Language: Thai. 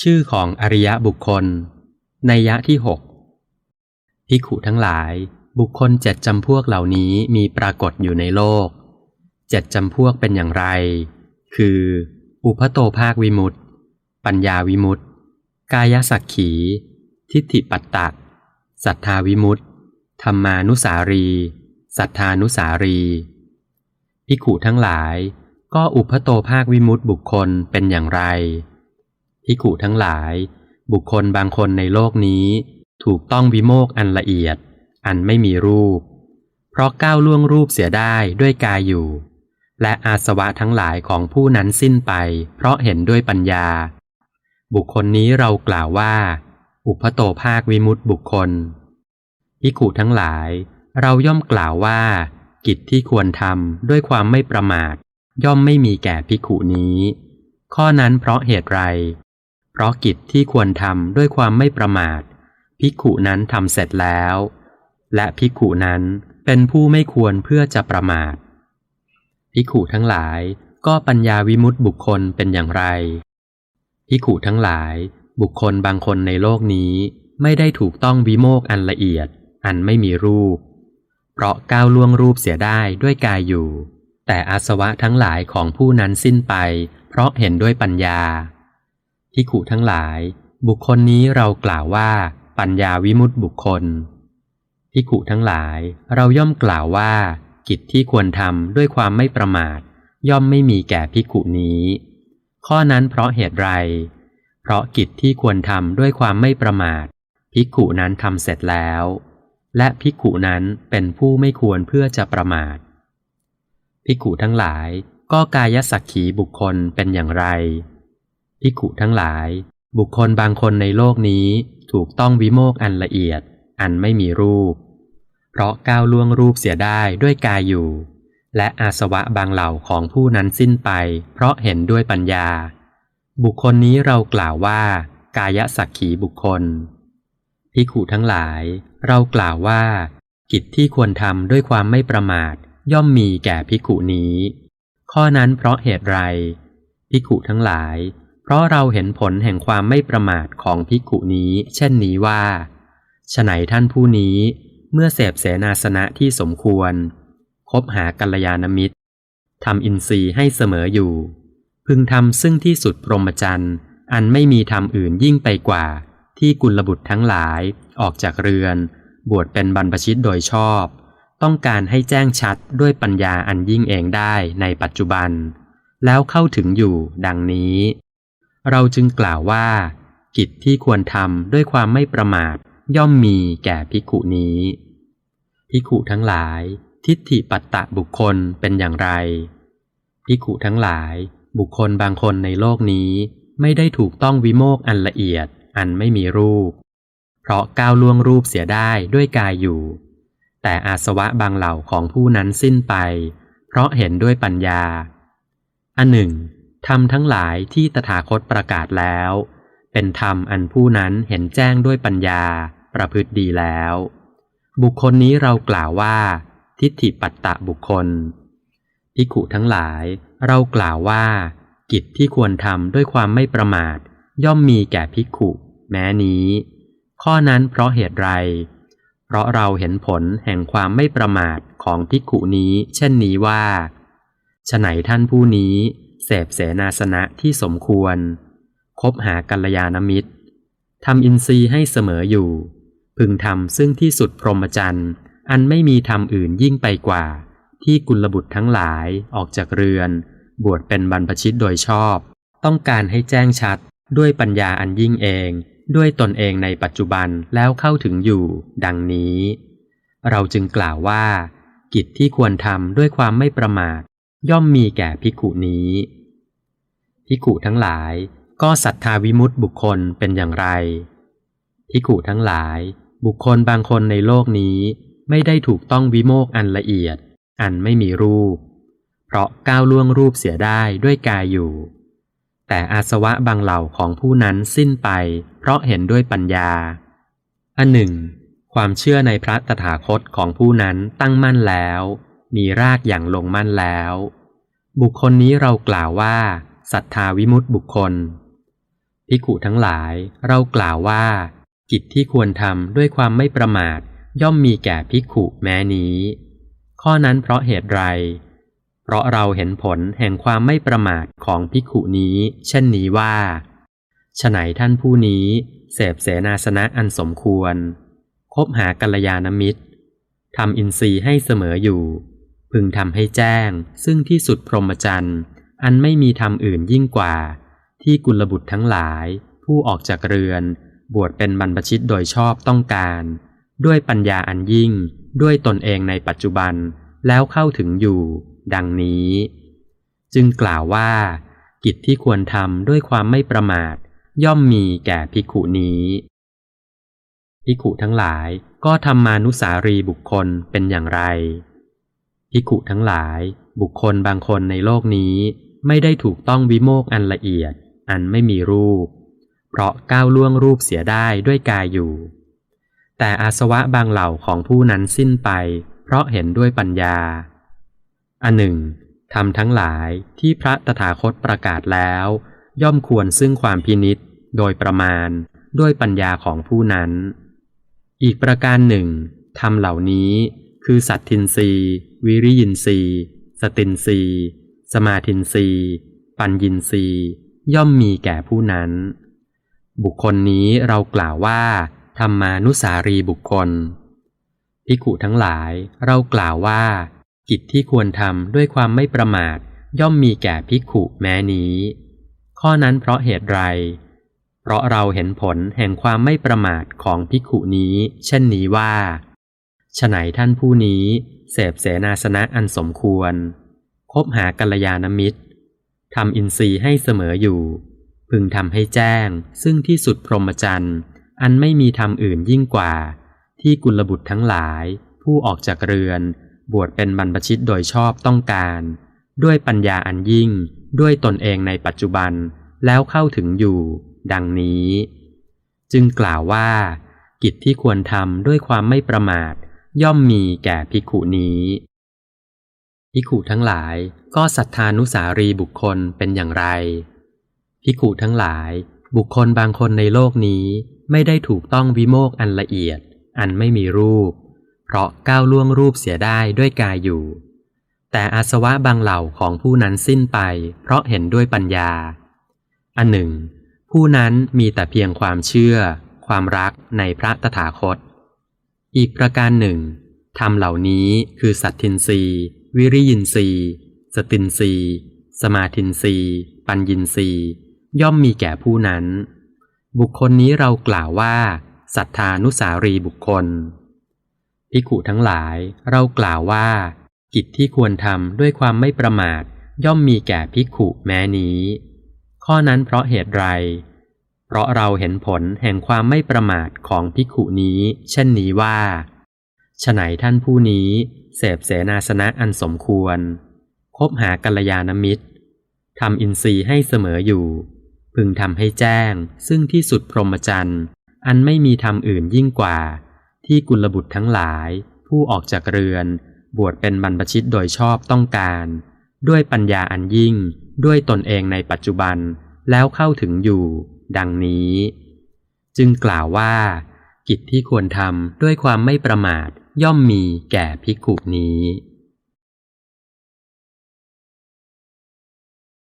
ชื่อของอริยบุคคล ในยะที่หกภิกขุทั้งหลาย บุคคลเจ็ดจำพวกเหล่านี้มีปรากฏอยู่ในโลก เจ็ดจำพวกเป็นอย่างไร คือ อุพโตภาควิมุตติ ปัญญาวิมุตติ กายสักขี ทิฏฐิปัตตะศรัทธาวิมุตติธรรมานุสารี สัทธานุสารีภิกขุทั้งหลาย ก็อุพโตภาควิมุตติบุคคลเป็นอย่างไร ภิกขุทั้งหลาย บุคคลบางคนในโลกนี้ ถูกต้องวิโมกอันละเอียด อันไม่มีรูป เพราะก้าวล่วงรูปเสียได้ด้วยกายอยู่ และอาสวะทั้งหลายของผู้นั้นสิ้นไป เพราะเห็นด้วยปัญญา บุคคลนี้เรากล่าวว่า อุพโตภาควิมุตติบุคคลภิกขุทั้งหลาย เราย่อมกล่าวว่า กิจที่ควรทำด้วยความไม่ประมาท ย่อมไม่มีแก่ภิกขุนี้ ข้อนั้นเพราะเหตุไร เพราะกิจที่ควรทำด้วยความไม่ประมาท ภิกขุนั้นทำเสร็จแล้ว และภิกขุนั้นเป็นผู้ไม่ควรเพื่อจะประมาท ภิกขุทั้งหลายก็ปัญญาวิมุตติบุคคลเป็นอย่างไร ภิกขุทั้งหลาย บุคคลบางคนในโลกนี้ไม่ได้ถูกต้องวิโมกอันละเอียด อันไม่มีรูป เพราะก้าวล่วงรูปเสียได้ด้วยกายอยู่ แต่อาสวะทั้งหลายของผู้นั้นสิ้นไป เพราะเห็นด้วยปัญญา ภิกขุทั้งหลาย บุคคลนี้เรากล่าวว่า ปัญญาวิมุตติบุคคลภิกขุทั้งหลาย เราย่อมกล่าวว่า กิจที่ควรทำด้วยความไม่ประมาท ย่อมไม่มีแก่ภิกขุนี้ ข้อนั้นเพราะเหตุไร เพราะกิจที่ควรทำด้วยความไม่ประมาทภิกขุนั้นทำเสร็จแล้ว และภิกขุนั้นเป็นผู้ไม่ควรเพื่อจะประมาทภิกขุทั้งหลาย ก็กายสักขีบุคคลเป็นอย่างไร ภิกขุทั้งหลาย บุคคลบางคนในโลกนี้ถูกต้องวิโมกอันละเอียด อันไม่มีรูป เพราะก้าวล่วงรูปเสียได้ด้วยกายอยู่ และอาสวะบางเหล่าของผู้นั้นสิ้นไป เพราะเห็นด้วยปัญญา บุคคลนี้เรากล่าวว่า กายสักขีบุคคลภิกขุทั้งหลาย เรากล่าวว่า กิจที่ควรทำด้วยความไม่ประมาท ย่อมมีแก่ภิกขุนี้ ข้อนั้นเพราะเหตุไรภิกขุทั้งหลาย เพราะเราเห็นผลแห่งความไม่ประมาทของภิกขุนี้ เช่นนี้ว่าฉไหนท่านผู้นี้เมื่อเสพเสนาสนะที่สมควร คบหากัลยาณมิตรทำอินทรีย์ให้เสมออยู่ พึงทำซึ่งที่สุดพรหมจรรย์อันไม่มีธรรมอื่นยิ่งไปกว่า ที่กุลบุตรทั้งหลายออกจากเรือน บวชเป็นบรรพชิตโดยชอบ ต้องการให้แจ้งชัดด้วยปัญญาอันยิ่งเองได้ในปัจจุบัน แล้วเข้าถึงอยู่ดังนี้ เราจึงกล่าวว่า กิจที่ควรทำด้วยความไม่ประมาท ย่อมมีแก่ภิกขุนี้ภิกขุทั้งหลาย ทิฏฐิปัตตะบุคคลเป็นอย่างไรภิกขุทั้งหลาย บุคคลบางคนในโลกนี้ ไม่ได้ถูกต้องวิโมกอันละเอียด อันไม่มีรูป เพราะก้าวล่วงรูปเสียได้ด้วยกายอยู่ แต่อาสวะบางเหล่าของผู้นั้นสิ้นไป เพราะเห็นด้วยปัญญาอันหนึ่ง ธรรมทั้งหลายที่ตถาคตประกาศแล้ว เป็นธรรมอันผู้นั้นเห็นแจ้งด้วยปัญญาประพฤติดีแล้ว บุคคลนี้เรากล่าวว่า ทิฏฐิปัตตะบุคคลภิขุทั้งหลาย เรากล่าวว่า กิจที่ควรทำด้วยความไม่ประมาท ย่อมมีแก่ภิขุ แม้นี้ ข้อนั้นเพราะเหตุไร เพราะเราเห็นผลแห่งความไม่ประมาทของภิขุนี้ เช่นนี้ว่าฉไหนท่านผู้นี้ เสพเสนาสนะที่สมควร คบหากัลยาณมิตรทำอินทรีย์ให้เสมออยู่ พึงทำซึ่งที่สุดพรหมจรรย์อันไม่มีธรรมอื่นยิ่งไปกว่า ที่กุลบุตรทั้งหลายออกจากเรือน บวชเป็นบรรพชิตโดยชอบ ต้องการให้แจ้งชัด ด้วยปัญญาอันยิ่งเอง ด้วยตนเองในปัจจุบันแล้วเข้าถึงอยู่ ดังนี้ เราจึงกล่าวว่า กิจที่ควรทำด้วยความไม่ประมาท ย่อมมีแก่ภิกขุนี้ภิกขุทั้งหลายก็ศรัทธาวิมุตติบุคคลเป็นอย่างไรภิกขุทั้งหลาย บุคคลบางคนในโลกนี้ไม่ได้ถูกต้องวิโมกอันละเอียด อันไม่มีรูป เพราะก้าวล่วงรูปเสียได้ด้วยกายอยู่ แต่อาสวะบางเหล่าของผู้นั้นสิ้นไป เพราะเห็นด้วยปัญญา อันหนึ่ง ความเชื่อในพระตถาคตของผู้นั้นตั้งมั่นแล้ว มีรากอย่างลงมั่นแล้ว บุคคลนี้เรากล่าวว่าศรัทธาวิมุตติบุคคลภิกขุทั้งหลายเรากล่าวว่า กิจที่ควรทำด้วยความไม่ประมาท ย่อมมีแก่ภิกขุแม้นี้ ข้อนั้นเพราะเหตุไร เพราะเราเห็นผลแห่งความไม่ประมาทของภิกขุนี้ เช่นนี้ว่าฉไหนท่านผู้นี้เสพเสนาสนะอันสมควร คบหากัลยาณมิตรทำอินทรีย์ให้เสมออยู่ พึงทำให้แจ้ง ซึ่งที่สุดพรหมจรรย์ อันไม่มีธรรมอื่นยิ่งกว่า ที่กุลบุตรทั้งหลาย ผู้ออกจากเรือน บวชเป็นบรรพชิตโดยชอบต้องการ ด้วยปัญญาอันยิ่ง ด้วยตนเองในปัจจุบัน แล้วเข้าถึงอยู่ ดังนี้ จึงกล่าวว่า กิจที่ควรทำด้วยความไม่ประมาท ย่อมมีแก่ภิกขุนี้ภิกขุทั้งหลายก็ทำมานุสารีบุคคลเป็นอย่างไร ภิกขุทั้งหลาย บุคคลบางคนในโลกนี้ไม่ได้ถูกต้องวิโมกอันละเอียด อันไม่มีรูป เพราะก้าวล่วงรูปเสียได้ด้วยกายอยู่ แต่อาสวะบางเหล่าของผู้นั้นสิ้นไป เพราะเห็นด้วยปัญญา อันหนึ่งทำทั้งหลายที่พระตถาคตประกาศแล้ว ย่อมควรซึ่งความพินิษโดยประมาณด้วยปัญญาของผู้นั้น อีกประการหนึ่งทำเหล่านี้คือสัตทินรี วิริยินทรีสตินทรีสมาทินทรีปัญญินรีย่อมมีแก่ผู้นั้น บุคคลนี้เรากล่าวว่าธรรมานุสารีบุคคลภิกขุทั้งหลายเรากล่าวว่า กิจที่ควรทำด้วยความไม่ประมาท ย่อมมีแก่ภิกขุแม้นี้ ข้อนั้นเพราะเหตุไร เพราะเราเห็นผลแห่งความไม่ประมาทของภิกขุนี้ เช่นนี้ว่า ฉไหนท่านผู้นี้เสพเสนาสนะอันสมควร คบหากัลยาณมิตรทำอินทรีย์ให้เสมออยู่ พึงทำให้แจ้ง ซึ่งที่สุดพรหมจรรย์อันไม่มีธรรมอื่นยิ่งกว่า ที่กุลบุตรทั้งหลาย ผู้ออกจากเรือน บวชเป็นบรรพชิตโดยชอบต้องการ ด้วยปัญญาอันยิ่ง ด้วยตนเองในปัจจุบันแล้วเข้าถึงอยู่ ดังนี้ จึงกล่าวว่า กิจที่ควรทำด้วยความไม่ประมาท ย่อมมีแก่ภิกขุนี้ภิกขุทั้งหลายก็ศรัทธานุสารีบุคคลเป็นอย่างไรภิกขุทั้งหลาย บุคคลบางคนในโลกนี้ไม่ได้ถูกต้องวิโมกอันละเอียด อันไม่มีรูป เพราะก้าวล่วงรูปเสียได้ด้วยกายอยู่ แต่อาสวะบางเหล่าของผู้นั้นสิ้นไป เพราะเห็นด้วยปัญญา อันหนึ่ง ผู้นั้นมีแต่เพียงความเชื่อ ความรักในพระตถาคต อีกประการหนึ่งธรรมเหล่านี้คือสัตทินรีวิริยินรีสตินรีสมาทินรีปัญญินรีย่อมมีแก่ผู้นั้น บุคคลนี้เรากล่าวว่าศรัทธานุสารีบุคคลภิกขุทั้งหลายเรากล่าวว่า กิจที่ควรทำด้วยความไม่ประมาท ย่อมมีแก่ภิกขุแม้นี้ ข้อนั้นเพราะเหตุไร เพราะเราเห็นผลแห่งความไม่ประมาทของภิกขุนี้ เช่นนี้ว่าฉไหนท่านผู้นี้เสพเสนาสนะอันสมควร คบหากัลยาณมิตรทำอินทรีย์ให้เสมออยู่ พึงทำให้แจ้ง ซึ่งที่สุดพรหมจรรย์อันไม่มีธรรมอื่นยิ่งกว่า ที่กุลบุตรทั้งหลาย ผู้ออกจากเรือน บวชเป็นบรรพชิตโดยชอบต้องการ ด้วยปัญญาอันยิ่ง ด้วยตนเองในปัจจุบันแล้วเข้าถึงอยู่ ดังนี้ จึงกล่าวว่า กิจที่ควรทำด้วยความไม่ประมาทย่อมมีแก่ภิกขุนี้